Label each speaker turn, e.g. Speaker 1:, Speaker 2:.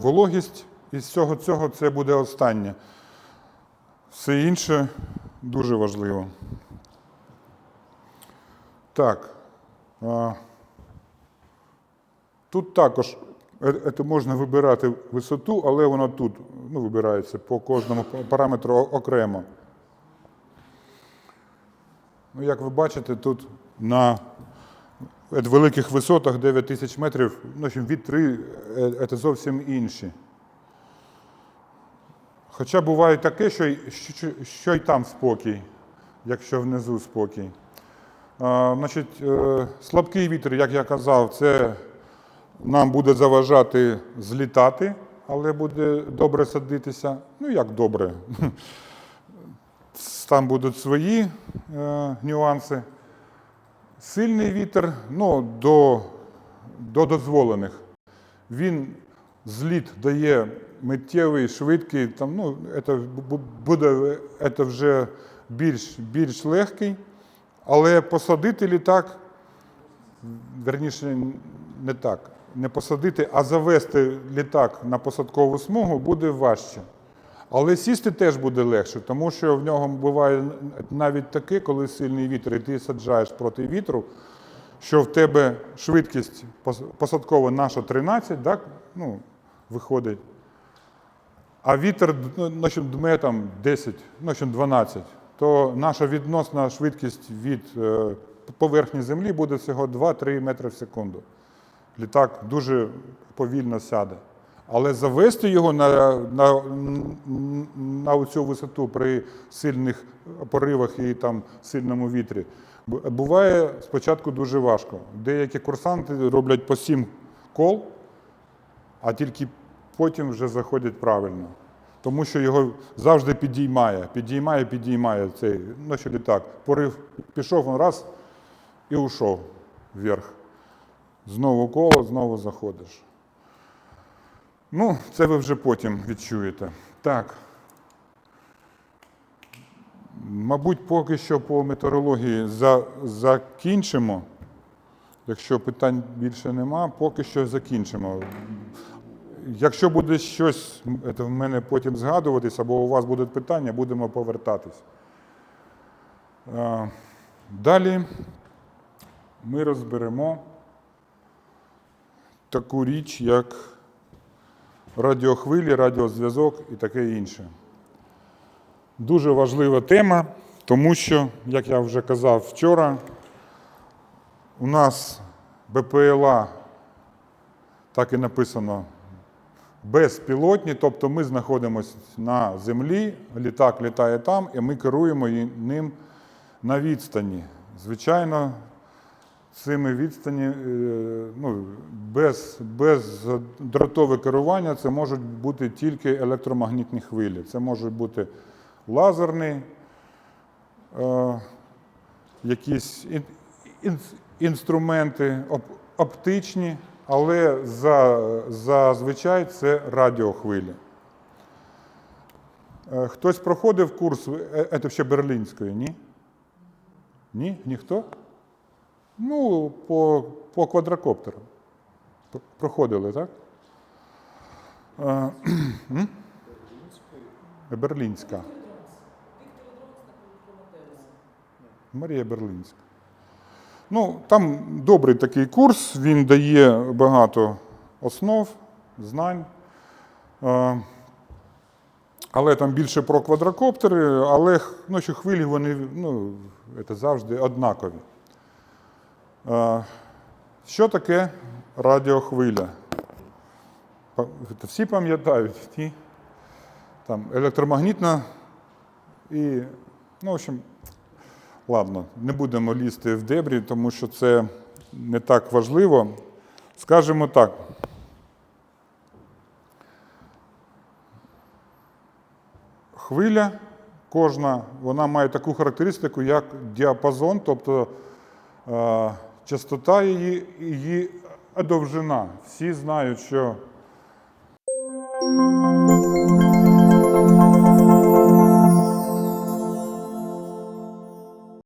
Speaker 1: Вологість із всього цього це буде останнє. Все інше дуже важливо. Так. Тут також е, це можна вибирати висоту, але воно тут ну, вибирається по кожному параметру окремо. Ну, як ви бачите, тут на е, великих висотах 9 тисяч метрів, ну, чим вітри е, це зовсім інші. Хоча буває таке, що, що, що й там спокій, якщо внизу спокій. А, значить, е, слабкий вітер, як я казав, це нам буде заважати злітати, але буде добре садитися. Ну, як добре. Там будуть свої е, нюанси. Сильний вітер ну, до, до дозволених. Він зліт дає миттєвий, швидкий, там, ну, це буде це вже більш, більш легкий, але посадити літак, верніше, не так, не посадити, а завести літак на посадкову смугу буде важче. Але сісти теж буде легше, тому що в нього буває навіть таке, коли сильний вітер, і ти саджаєш проти вітру, що в тебе швидкість посадкова наша 13, так? Ну, виходить. А вітер ну, дме там 10, значить 12, то наша відносна швидкість від е, поверхні землі буде всього 2-3 метри в секунду. Літак дуже повільно сяде. Але завести його на, на, на цю висоту при сильних поривах і там сильному вітрі буває спочатку дуже важко. Деякі курсанти роблять по 7 кол, а тільки потім вже заходять правильно. Тому що його завжди підіймає, підіймає, підіймає цей ну, що літак. Порив пішов він раз і ушов вверх. Знову коло, знову заходиш. Ну, це ви вже потім відчуєте. Так. Мабуть, поки що по метеорології за, закінчимо. Якщо питань більше нема, поки що закінчимо. Якщо буде щось в мене потім згадуватись, або у вас будуть питання, будемо повертатись. Далі ми розберемо таку річ, як радіохвилі, радіозв'язок і таке інше. Дуже важлива тема, тому що, як я вже казав вчора, у нас БПЛА так і написано безпілотні, тобто ми знаходимося на землі, літак літає там, і ми керуємо ним на відстані. Звичайно, цими відстані, е, ну, без, без дротове керування це можуть бути тільки електромагнітні хвилі. Це можуть бути лазерні, е, якісь ін, інструменти оп, оптичні, але за, зазвичай це радіохвилі. Е, Хтось проходив курс, е, це ще берлінської, ні? Ні? Ніхто? Ну, по, по квадрокоптеру. Проходили, так? Берлінська. Марія Берлінська. Ну, там добрий такий курс, він дає багато основ, знань. Але там більше про квадрокоптери, але ну, що хвилі вони ну, це завжди однакові. Що таке радіохвиля? Всі пам'ятають, ні? Там електромагнітна і, ну, в общем, ладно, не будемо лізти в дебрі, тому що це не так важливо. Скажемо так. Хвиля кожна, вона має таку характеристику, як діапазон, тобто частота її, її довжина. Всі знають, що